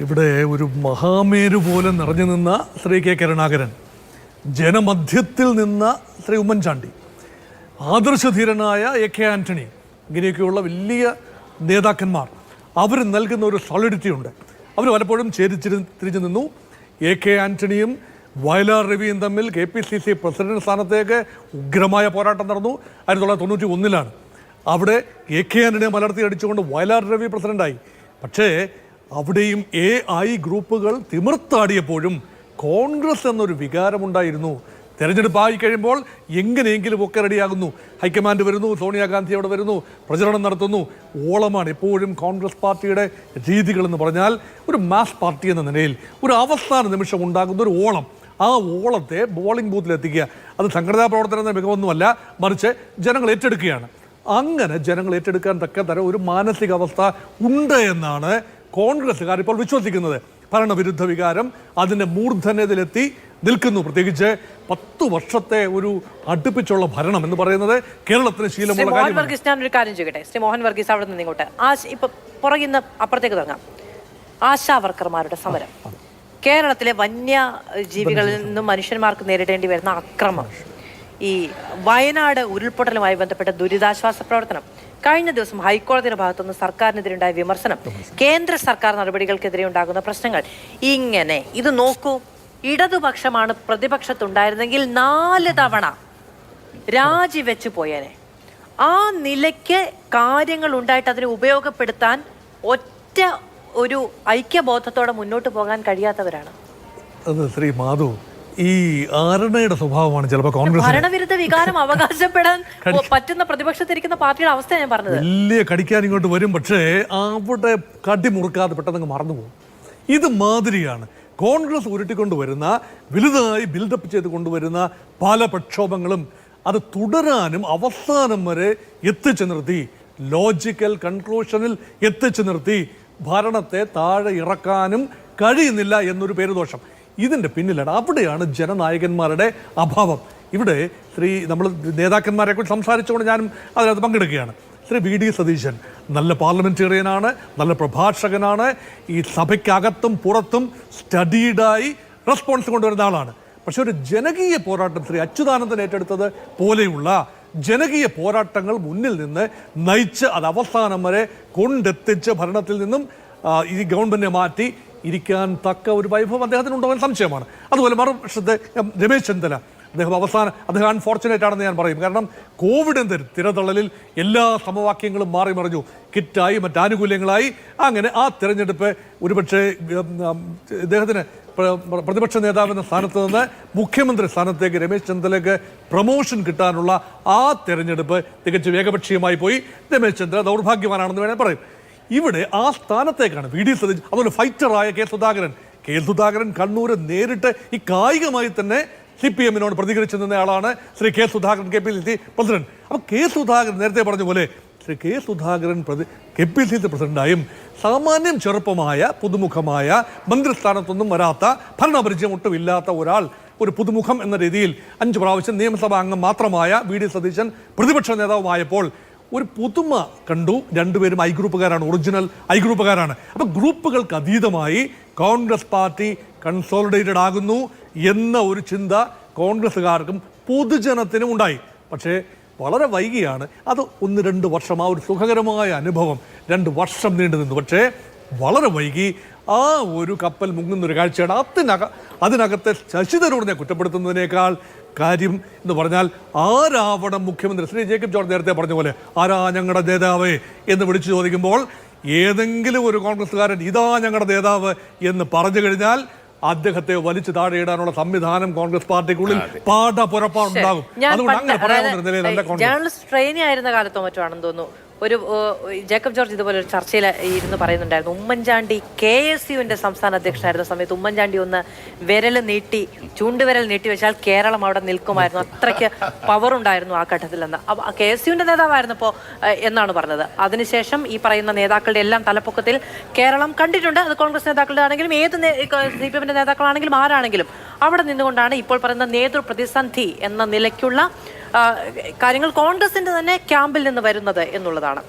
ഇവിടെ ഒരു മഹാമേരു പോലെ നിറഞ്ഞു നിന്ന ശ്രീ കെ കരുണാകരൻ ജനമധ്യത്തിൽ നിന്ന ശ്രീ ഉമ്മൻചാണ്ടി ആദർശധീരനായ എ കെ ആന്റണി ഇങ്ങനെയൊക്കെയുള്ള വലിയ നേതാക്കന്മാർ. അവർ നൽകുന്ന ഒരു സോളിഡിറ്റി ഉണ്ട്. അവർ പലപ്പോഴും ചേരിച്ചിരി തിരിഞ്ഞു നിന്നു. എ കെ ആന്റണിയും വയലാർ രവിയും തമ്മിൽ K P C C president സ്ഥാനത്തേക്ക് ഉഗ്രമായ പോരാട്ടം നടന്നു. ആയിരത്തി തൊള്ളായിരത്തി തൊണ്ണൂറ്റി ഒന്നിലാണ്. അവിടെ എ കെ ആന്റണിയെ മലർത്തി അടിച്ചുകൊണ്ട് വയലാർ രവി പ്രസിഡന്റായി. പക്ഷേ അവിടെയും എ ഐ ഗ്രൂപ്പുകൾ തിമിർത്താടിയപ്പോഴും കോൺഗ്രസ് എന്നൊരു വികാരമുണ്ടായിരുന്നു. തെരഞ്ഞെടുപ്പ് ആയി കഴിയുമ്പോൾ എങ്ങനെയെങ്കിലും ഒക്കെ റെഡിയാകുന്നു. ഹൈക്കമാൻഡ് വരുന്നു സോണിയാഗാന്ധി അവിടെ വരുന്നു പ്രചരണം നടത്തുന്നു. ഓളമാണ് എപ്പോഴും കോൺഗ്രസ് പാർട്ടിയുടെ രീതികളെന്ന് പറഞ്ഞാൽ ഒരു മാസ് പാർട്ടി എന്ന നിലയിൽ ഒരു അവസാന നിമിഷം ഉണ്ടാകുന്ന ഒരു ഓളം. ആ ഓളത്തെ ബോളിംഗ് ബൂത്തിലെത്തിക്കുക അത് സംഘടനാ പ്രവർത്തനം മികവൊന്നുമല്ല മറിച്ച് ജനങ്ങൾ ഏറ്റെടുക്കുകയാണ്. അങ്ങനെ ജനങ്ങൾ ഏറ്റെടുക്കാൻ തക്ക തരം ഒരു മാനസികാവസ്ഥ ഉണ്ട് എന്നാണ് കോൺഗ്രസ്സുകാർ ഇപ്പോൾ വിശ്വസിക്കുന്നത് ഭരണവിരുദ്ധ വികാരം അതിന്റെ മൂർധന്യതയിലെത്തി നിൽക്കുന്നു. പ്രത്യേകിച്ച് പത്തു വർഷത്തെ ഒരു അടുപ്പിച്ചുള്ള ഭരണം എന്ന് പറയുന്നത് കേരളത്തിന് ശീലമുള്ള മോഹൻ വർഗീസ് ഞാൻ ഒരു കാര്യം ചെയ്യട്ടെ ശ്രീ മോഹൻ വർഗീസ് അവിടെ നിന്ന് ഇങ്ങോട്ട്. ആശ ഇപ്പൊ പുറകിന്ന് അപ്പുറത്തേക്ക് തുടങ്ങാം. ആശാ വർക്കർമാരുടെ സമരം. കേരളത്തിലെ വന്യ ജീവികളിൽ നിന്നും മനുഷ്യന്മാർക്ക് നേരിടേണ്ടി വരുന്ന അക്രമം. ഈ വയനാട് ഉരുൾപൊട്ടലുമായി ബന്ധപ്പെട്ട ദുരിതാശ്വാസ പ്രവർത്തനം. കഴിഞ്ഞ ദിവസം ഹൈക്കോടതിയുടെ ഭാഗത്തുനിന്ന് സർക്കാരിനെതിരെയുണ്ടായ വിമർശനം കേന്ദ്ര സർക്കാർ നടപടികൾക്കെതിരെ ഉണ്ടാകുന്ന പ്രശ്നങ്ങൾ. ഇങ്ങനെ ഇത് നോക്കൂ. ഇടതുപക്ഷമാണ് പ്രതിപക്ഷത്തുണ്ടായിരുന്നെങ്കിൽ നാല് തവണ രാജിവെച്ച് പോയേനെ. ആ നിലയ്ക്ക് കാര്യങ്ങൾ ഉണ്ടായിട്ട് അതിനെ ഉപയോഗപ്പെടുത്താൻ ഒറ്റ ഒരു ഐക്യബോധത്തോടെ മുന്നോട്ട് പോകാൻ കഴിയാത്തവരാണ്. അത് ശ്രീ മാധു ഈ ആരണയുടെ സ്വഭാവമാണ് ചിലപ്പോൾ കോൺഗ്രസ് ഭരണവിരുദ്ധ വികാരം അവകാശപ്പെടാൻ പറ്റുന്ന പ്രതിപക്ഷത്തിരിക്കുന്ന പാർട്ടിയുടെ അവസ്ഥ ഞാൻ പറഞ്ഞത്. വലിയ കടിക്കാൻ ഇങ്ങോട്ട് വരും പക്ഷേ അവിടെ കടി മുറുക്കാതെ പെട്ടെന്ന് മറന്നു പോകും ഇത് മാതിരിയാണ്. കോൺഗ്രസ് ഉരുട്ടിക്കൊണ്ട് വരുന്ന വലുതായി ബിൽഡപ്പ് ചെയ്ത് കൊണ്ടുവരുന്ന പല പ്രക്ഷോഭങ്ങളും അത് തുടരാനും അവസാനം വരെ എത്തിച്ചു നിർത്തി. ലോജിക്കൽ കൺക്ലൂഷനിൽ എത്തിച്ചു നിർത്തി. ഭരണത്തെ താഴെ ഇറക്കാനും കഴിയുന്നില്ല എന്നൊരു പേരുദോഷം ഇതിന്റെ പിന്നിലാണ് അവിടെയാണ് ജനനായകന്മാരുടെ അഭാവം. ഇവിടെ ശ്രീ നമ്മൾ നേതാക്കന്മാരെ കുറിച്ച് സംസാരിച്ചുകൊണ്ട് ഞാനും അതിനകത്ത് പങ്കെടുക്കുകയാണ്. ശ്രീ വി ഡി സതീശൻ നല്ല പാർലമെന്റേറിയനാണ് നല്ല പ്രഭാഷകനാണ് ഈ സഭയ്ക്കകത്തും പുറത്തും സ്റ്റഡീഡായി റെസ്പോൺസ് കൊണ്ടുവരുന്ന ആളാണ്. പക്ഷെ ഒരു ജനകീയ പോരാട്ടം ശ്രീ അച്യുതാനന്ദൻ ഏറ്റെടുത്തത് പോലെയുള്ള ജനകീയ പോരാട്ടങ്ങൾ മുന്നിൽ നിന്ന് നയിച്ച് അത് അവസാനം വരെ കൊണ്ടെത്തിച്ച് ഭരണത്തിൽ നിന്നും ഈ ഗവൺമെന്റിനെ മാറ്റി ഇരിക്കാൻ തക്ക ഒരു വൈഭവം അദ്ദേഹത്തിന് ഉണ്ടോ എന്ന് സംശയമാണ്. അതുപോലെ മറുപക്ഷത്തെ രമേശ് ചെന്നിത്തല. അദ്ദേഹം അവസാനം അദ്ദേഹം അൺഫോർച്ചുനേറ്റ് ആണെന്ന് ഞാൻ പറയും. കാരണം കോവിഡ് എന്തൊരു തിരതള്ളലിൽ എല്ലാ സമവാക്യങ്ങളും മാറി മറിഞ്ഞു. കിറ്റായി മറ്റാനുകൂല്യങ്ങളായി. അങ്ങനെ ആ തിരഞ്ഞെടുപ്പ് ഒരുപക്ഷെ ഇദ്ദേഹത്തിന് പ്ര- പ്ര- പ്രതിപക്ഷ നേതാവ് എന്ന സ്ഥാനത്ത് നിന്ന് മുഖ്യമന്ത്രി സ്ഥാനത്തേക്ക് രമേശ് ചെന്നിത്തലയ്ക്ക് പ്രൊമോഷൻ കിട്ടാനുള്ള ആ തിരഞ്ഞെടുപ്പ് തികച്ചും ഏകപക്ഷീയമായി പോയി. രമേശ് ചെന്നിത്തല ദൗർഭാഗ്യവാനാണെന്ന് വേണേൽ പറയും. ഇവിടെ ആ സ്ഥാനത്തേക്കാണ് വി ഡി സതീശൻ അതുപോലെ ഫൈറ്ററായ കെ സുധാകരൻ. കെ സുധാകരൻ കണ്ണൂര് നേരിട്ട് ഈ കായികമായി തന്നെ സി പി എമ്മിനോട് പ്രതികരിച്ചു നിന്നയാളാണ് Shri K Sudhakaran K P C C president. അപ്പോൾ കെ സുധാകരൻ നേരത്തെ പറഞ്ഞ പോലെ ശ്രീ കെ സുധാകരൻ പ്രതി കെ പി സി സി പ്രസിഡന്റായും സാമാന്യം ചെറുപ്പമായ പുതുമുഖമായ മന്ത്രിസ്ഥാനത്തൊന്നും വരാത്ത ഭരണപരിചയം ഒട്ടും ഇല്ലാത്ത ഒരാൾ ഒരു പുതുമുഖം എന്ന രീതിയിൽ അഞ്ച് പ്രാവശ്യം നിയമസഭാ അംഗം മാത്രമായ വി ഡി സതീശൻ പ്രതിപക്ഷ നേതാവുമായപ്പോൾ ഒരു പുതുമ കണ്ടു. രണ്ടുപേരും ഐ ഗ്രൂപ്പുകാരാണ്. ഒറിജിനൽ ഐ ഗ്രൂപ്പുകാരാണ്. അപ്പോൾ ഗ്രൂപ്പുകൾക്ക് അതീതമായി കോൺഗ്രസ് പാർട്ടി കൺസോളിഡേറ്റഡ് ആകുന്നു എന്ന ഒരു ചിന്ത കോൺഗ്രസ്സുകാർക്കും പൊതുജനത്തിനും ഉണ്ടായി. പക്ഷേ വളരെ വൈകിയാണ്. അത് ഒന്ന് രണ്ട് വർഷം ആ ഒരു സുഖകരമായ അനുഭവം. രണ്ട് വർഷം നീണ്ടു നിന്നു പക്ഷേ വളരെ വൈകി ആ ഒരു കപ്പൽ മുങ്ങുന്നൊരു കാഴ്ചയാണ്. അതിനക അതിനകത്തെ ശശി തരൂറിനെ കുറ്റപ്പെടുത്തുന്നതിനേക്കാൾ കാര്യം എന്ന് പറഞ്ഞാൽ ആരാവണം മുഖ്യമന്ത്രി ശ്രീ ജേക്കബ് ജോർജ് നേരത്തെ പറഞ്ഞ പോലെ ആരാ ഞങ്ങളുടെ നേതാവ്? എന്ന് വിളിച്ചു ചോദിക്കുമ്പോൾ ഏതെങ്കിലും ഒരു കോൺഗ്രസ്സുകാരൻ ഇതാ ഞങ്ങളുടെ നേതാവ് എന്ന് പറഞ്ഞു കഴിഞ്ഞാൽ അദ്ദേഹത്തെ വലിച്ചു താഴെയിടാനുള്ള സംവിധാനം കോൺഗ്രസ് പാർട്ടിക്കുള്ളിൽ പാഠ പുറപ്പാടുണ്ടാകും. ഞാൻ അതുകൊണ്ട് പണ്ട് അങ്ങനെ പറയാവുന്ന നിലയിലല്ല കോൺഗ്രസ്. ജേർണലിസ്റ്റ് ട്രെയിനി ആയിരുന്ന കാലത്തോ മറ്റോ ആണെന്ന് തോന്നുന്നു. ഒരു ജേക്കബ് ജോർജ് ഇതുപോലെ ഒരു ചർച്ചയിൽ ഇരുന്ന് പറയുന്നുണ്ടായിരുന്നു. ഉമ്മൻചാണ്ടി കെ എസ് യുവിന്റെ സംസ്ഥാന അധ്യക്ഷനായിരുന്ന സമയത്ത് ഉമ്മൻചാണ്ടി ഒന്ന് വിരൽ നീട്ടി ചൂണ്ടുവിരൽ നീട്ടി വെച്ചാൽ കേരളം അവിടെ നിൽക്കുമായിരുന്നു. അത്രയ്ക്ക് പവർ ഉണ്ടായിരുന്നു ആ ഘട്ടത്തിൽ എന്ന് അപ്പൊ കെ എസ് യുവിന്റെ നേതാവായിരുന്നപ്പോ ഏഹ്, എന്നാണ് പറഞ്ഞത്. അതിനുശേഷം ഈ പറയുന്ന നേതാക്കളുടെ എല്ലാം തലപ്പൊക്കത്തിൽ കേരളം കണ്ടിട്ടുണ്ട്. അത് കോൺഗ്രസ് നേതാക്കളുടെ ആണെങ്കിലും ഏത് സി പി എമ്മിന്റെ നേതാക്കളാണെങ്കിലും ആരാണെങ്കിലും അവിടെ നിന്നുകൊണ്ടാണ് ഇപ്പോൾ പറയുന്ന നേതൃ പ്രതിസന്ധി എന്ന നിലയ്ക്കുള്ള കാര്യങ്ങൾ കോൺഗ്രസിന്റെ തന്നെ ക്യാമ്പിൽ നിന്ന് വരുന്നത് എന്നുള്ളതാണ്.